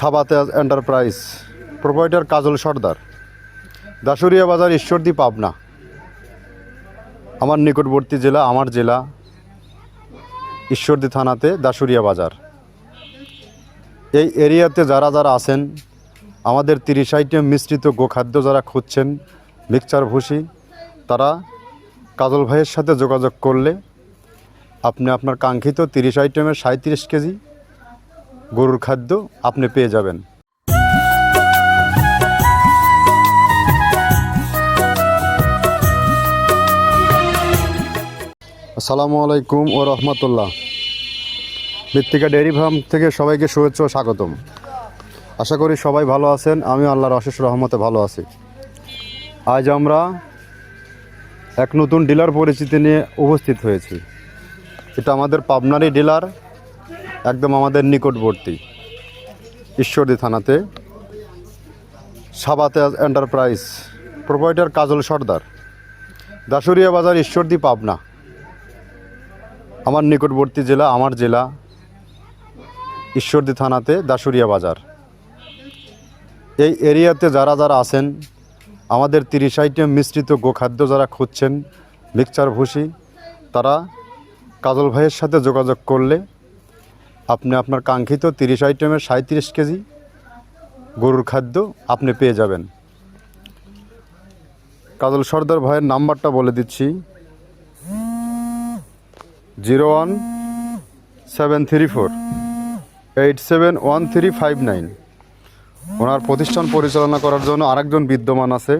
সাবাতেজ enterprise. Proprietor Kajal Sardar. Dasuria বাজার ঈশ্বরদী, পাবনা। আমার নিকটবর্তী জেলা, আমার জেলা, ঈশ্বরদী থানাতে দাসুরিয়া বাজার। এই এরিয়াতে যারা যারা আছেন, আমাদের তিরিশ আইটেম মিশ্রিত গোখাদ্য যারা খুঁজছেন, মিক্সচার ভুসি, তারা কাজল ভাইয়ের সাথে যোগাযোগ করলে আপনি আপনার কাঙ্ক্ষিত তিরিশ আইটেমের সাঁত্রিশ কেজি গরুর খাদ্য আপনি পেয়ে যাবেন। আসসালামু আলাইকুম ও রহমতুল্লাহ। মৃত্তিকা ডেয়ারি ফার্ম থেকে সবাইকে শুভেচ্ছা ও স্বাগতম। আশা করি সবাই ভালো আছেন আমি আল্লাহর অশেষ রহমতে ভালো আছি। আজ আমরা এক নতুন ডিলার পরিচিতি নিয়ে উপস্থিত হয়েছি। এটা আমাদের পাবনারই ডিলার একদম আমাদের নিকটবর্তী ঈশ্বরদী থানাতে সাবাতে এন্টারপ্রাইজ প্রোপাইটার কাজল সর্দার দাসুরিয়া বাজার ঈশ্বরদী পাবনা, আমার নিকটবর্তী জেলা, আমার জেলা ঈশ্বরদী থানাতে দাসুরিয়া বাজার। এই এরিয়াতে যারা যারা আছেন, আমাদের তিরিশ আইটেম মিশ্রিত গোখাদ্য যারা খুঁজছেন, মিক্সচার ভুসি, তারা কাজল ভাইয়ের সাথে যোগাযোগ করলে আপনি আপনার কাঙ্ক্ষিত তিরিশ আইটেমের সাঁত্রিশ কেজি গরুর খাদ্য আপনি পেয়ে যাবেন। কাজল সর্দার ভাইয়ের নাম্বারটা বলে দিচ্ছি। Zero one seven three four eight seven one three five nine. ওনার প্রতিষ্ঠান পরিচালনা করার জন্য আরেকজন বিদ্যমান আছে।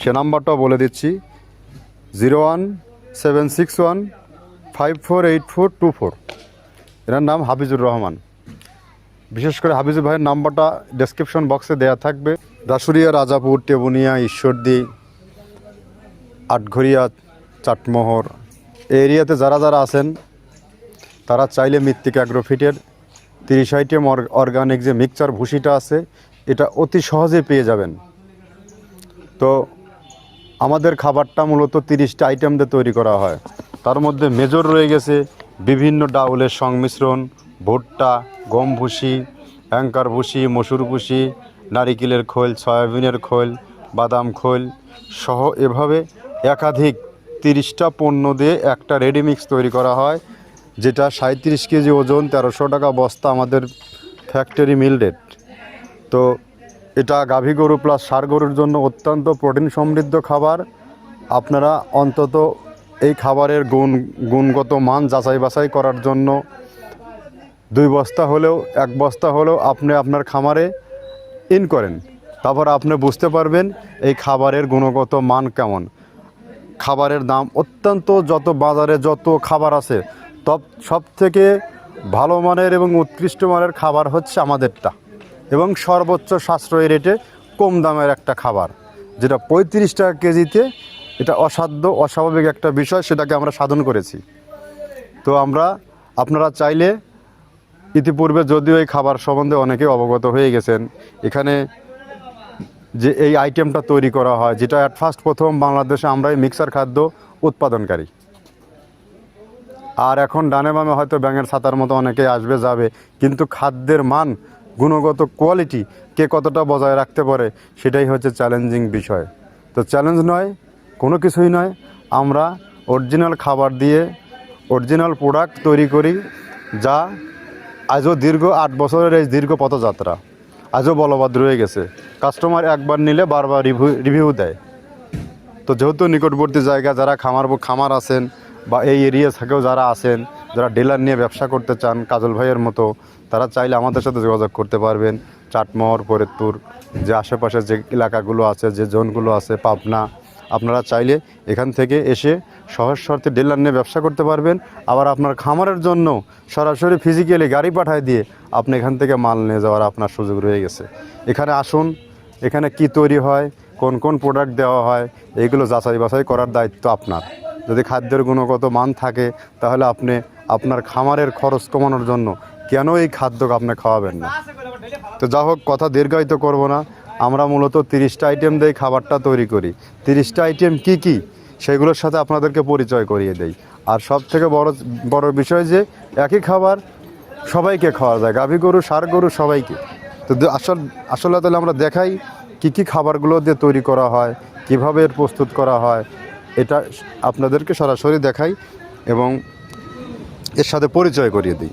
সে নাম্বারটাও বলে দিচ্ছি। Zero one seven six one five four eight four two four. এনার নাম হাফিজুর রহমান। বিশেষ করে হাফিজুর ভাইয়ের নাম্বারটা ডেসক্রিপশন বক্সে দেয়া থাকবে। দাসুরিয়া রাজাপুর, টেবুনিয়া, ঈশ্বরদী, আটঘরিয়া, চাটমোহর, এই এরিয়াতে যারা যারা আছেন, তারা চাইলে মৃত্তিক অ্যাগ্রোফিটের তিরিশ আইটেম অর্গানিক যে মিক্সচার ভুসিটা আছে, এটা অতি সহজে পেয়ে যাবেন। তো আমাদের খাবারটা মূলত তিরিশটা আইটেম দিয়ে তৈরি করা হয়। তার মধ্যে মেজর রয়ে গেছে বিভিন্ন ডাউলের সংমিশ্রণ, ভুট্টা গম ভুসি অ্যাঙ্কার ভুসি মসুর ভুসি নারিকেলের খোল, সয়াবিনের খোল, বাদাম খোল সহ এভাবে একাধিক তিরিশটা পণ্য দিয়ে একটা রেডিমিক্স তৈরি করা হয়, যেটা সাঁত্রিশ কেজি ওজন, তেরোশো টাকা বস্তা আমাদের ফ্যাক্টরি মিল রেট। তো এটা গাভী গরু প্লাস সার গরুর জন্য অত্যন্ত প্রোটিন সমৃদ্ধ খাবার। আপনারা অন্তত এই খাবারের গুণ, গুণগত মান যাচাই বাছাই করার জন্য দুই বস্তা হলেও, এক বস্তা হলেও আপনি আপনার খামারে ইন করেন। তারপর আপনি বুঝতে পারবেন এই খাবারের গুণগত মান কেমন। খাবারের দাম অত্যন্ত, যত বাজারে যত খাবার আছে, তব সব থেকে ভালো মানের এবং উৎকৃষ্ট মানের খাবার হচ্ছে আমাদেরটা। এবং সর্বোচ্চ সাশ্রয়ী রেটে কম দামের একটা খাবার, যেটা পঁয়ত্রিশ টাকা কেজিতে এটা অসাধ্য, অস্বাভাবিক একটা বিষয়, সেটাকে আমরা সাধন করেছি। তো আমরা, আপনারা চাইলে ইতিপূর্বে যদিও এই খাবার সম্বন্ধে অনেকে অবগত হয়ে গেছেন, এখানে যে এই আইটেমটা তৈরি করা হয়, যেটা অ্যাট ফার্স্ট প্রথম বাংলাদেশে আমরা এই মিক্সার খাদ্য উৎপাদনকারী। আর এখন ডানে বামে হয়তো ব্যাঙের ছাতার মতো অনেকে আসবে, যাবে, কিন্তু খাদ্যের মান, গুণগত কোয়ালিটি কে কতটা বজায় রাখতে পারে, সেটাই হচ্ছে চ্যালেঞ্জিং বিষয়। তো চ্যালেঞ্জ নয় কোনো কিছুই নয়। আমরা অরিজিনাল খাবার দিয়ে অরিজিনাল প্রোডাক্ট তৈরি করি, যা আজও দীর্ঘ আট বছরের এই দীর্ঘ পথযাত্রা, আজও বলবৎ রয়ে গেছে। কাস্টমার একবার নিলে বারবার রিভিউ রিভিউ দেয়। তো যেহেতু নিকটবর্তী জায়গা যারা খামার খামার আছেন বা এই এরিয়া থেকেও যারা আছেন, যারা ডিলার নিয়ে ব্যবসা করতে চান কাজল ভাইয়ের মতো, তারা চাইলে আমাদের সাথে যোগাযোগ করতে পারবেন। চাটমোহর, ফরিদপুর, যে আশেপাশে যে এলাকাগুলো আছে, যে জোনগুলো আছে, পাবনা আপনারা চাইলে এখান থেকে এসে সহজ শর্তে ডিলার নিয়ে ব্যবসা করতে পারবেন। আবার আপনার খামারের জন্য সরাসরি ফিজিক্যালি গাড়ি পাঠায় দিয়ে আপনি এখান থেকে মাল নিয়ে যাওয়ার আপনার সুযোগ রয়ে গেছে। এখানে আসুন, এখানে কি তৈরি হয়, কোন কোন প্রোডাক্ট দেওয়া হয়, এইগুলো যাচাই বাছাই করার দায়িত্ব আপনার। যদি খাদ্যের গুণগত মান থাকে, তাহলে আপনি আপনার খামারের খরচ কমানোর জন্য কেন এই খাদ্যকে আপনি খাওয়াবেন না? তো যা হোক কথা দীর্ঘায়িত করব না। আমরা মূলত তিরিশটা আইটেম দিয়ে খাবারটা তৈরি করি। তিরিশটা আইটেম কি কি? সেগুলোর সাথে আপনাদেরকে পরিচয় করিয়ে দেই। আর সব থেকে বড় বড় বিষয় যে একই খাবার সবাইকে খাওয়া যায়। গাভী গরু সার গরু সবাইকে। তো আসল, আসলে তাহলে আমরা দেখাই কি কি খাবারগুলো দিয়ে তৈরি করা হয়, কীভাবে এর প্রস্তুত করা হয়। এটা আপনাদেরকে সরাসরি দেখাই এবং এর সাথে পরিচয় করিয়ে দিই।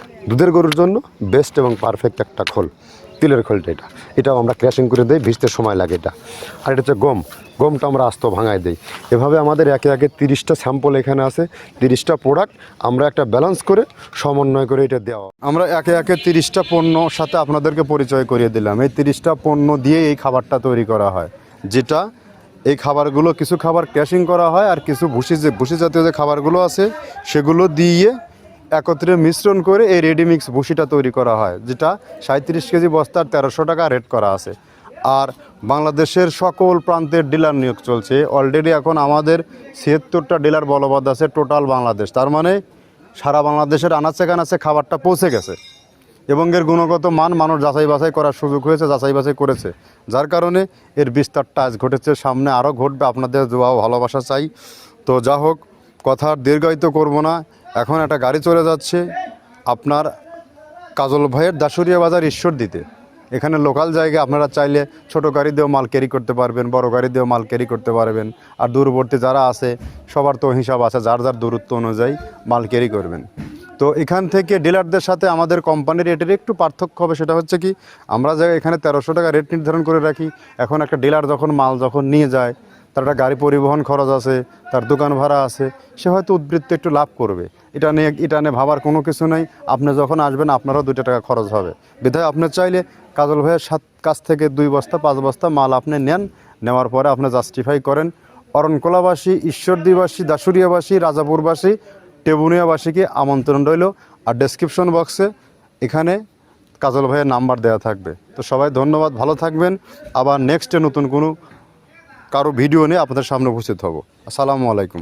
দুধের গরুর জন্য বেস্ট এবং পারফেক্ট একটা খোল, তিলের খোলটা এটা। এটাও আমরা ক্র্যাশিং করে দিই, ভিজতে সময় লাগে এটা। আর এটা হচ্ছে গম। গমটা আমরা আস্ত ভাঙায় দিই। এভাবে আমাদের একে একে তিরিশটা স্যাম্পল এখানে আছে, তিরিশটা প্রোডাক্ট আমরা একটা ব্যালেন্স করে সমন্বয় করে এটা দেওয়া। আমরা একে একে তিরিশটা পণ্য সাথে আপনাদেরকে পরিচয় করিয়ে দিলাম। এই তিরিশটা পণ্য দিয়ে এই খাবারটা তৈরি করা হয়, যেটা এই খাবারগুলো কিছু খাবার ক্যাশিং করা হয় আর কিছু ভুসি যে, ভুসি জাতীয় যে খাবারগুলো আছে, সেগুলো দিয়ে একত্রে মিশ্রণ করে এই রেডিমিক্স ভুসিটা তৈরি করা হয়, যেটা সাঁত্রিশ কেজি বস্তার তেরোশো টাকা রেট করা আছে। আর বাংলাদেশের সকল প্রান্তের ডিলার নিয়োগ চলছে। অলরেডি এখন আমাদের ছিয়াত্তরটা ডিলার বলবৎ আছে টোটাল বাংলাদেশ। তার মানে সারা বাংলাদেশের আনাচে কানাচে খাবারটা পৌঁছে গেছে। এবং এর গুণগত মান মানুষ যাচাই বাছাই করার সুযোগ হয়েছে, যাচাই বাছাই করেছে। যার কারণে এর বিস্তারটা আজ ঘটেছে, সামনে আরও ঘটবে। আপনাদের দোয়া ভালোবাসা চাই। তো যা হোক কথা দীর্ঘায়িত করব না। এখন একটা গাড়ি চলে যাচ্ছে আপনার কাজল ভাইয়ের দাসুরিয়া বাজার ঈশ্বর দিতে এখানে লোকাল জায়গায় আপনারা চাইলে ছোট গাড়ি দিয়েও মাল ক্যারি করতে পারবেন, বড় গাড়ি দিয়েও মাল ক্যারি করতে পারবেন আর দূরবর্তী যারা আছে, সবার তো হিসাব আছে, যার যার দূরত্ব অনুযায়ী মাল ক্যারি করবেন। তো এখান থেকে ডিলারদের সাথে আমাদের কোম্পানির রেটের একটু পার্থক্য হবে, সেটা হচ্ছে কি, আমরা যে এখানে তেরোশো টাকা রেট নির্ধারণ করে রাখি, এখন একটা ডিলার যখন মাল যখন নিয়ে যায় তার একটা গাড়ি পরিবহন খরচ আছে, তার দোকান ভাড়া আছে, সে হয়তো উদ্বৃত্ত একটু লাভ করবে। এটা নিয়ে এটা নিয়ে ভাবার কোনো কিছু নেই। আপনি যখন আসবেন, আপনারও দুটো টাকা খরচ হবে। বিধায় আপনি চাইলে কাজল ভাইয়ের সাত কাছ থেকে দুই বস্তা, পাঁচ বস্তা মাল আপনি নেন। নেওয়ার পরে আপনি জাস্টিফাই করেন। অরণকোলাবাসী, ঈশ্বরদীবাসী দাসুরিয়াবাসী রাজাপুরবাসী, টেবুনিয়াবাসীকে আমন্ত্রণ রইল। আর ডেসক্রিপশন বক্সে এখানে কাজল ভাইয়ের নাম্বার দেওয়া থাকবে। তো সবাই ধন্যবাদ, ভালো থাকবেন। আবার নেক্সটে নতুন কোনো কারও ভিডিও নিয়ে আপনাদের সামনে উপস্থিত হব। আসসালামু আলাইকুম।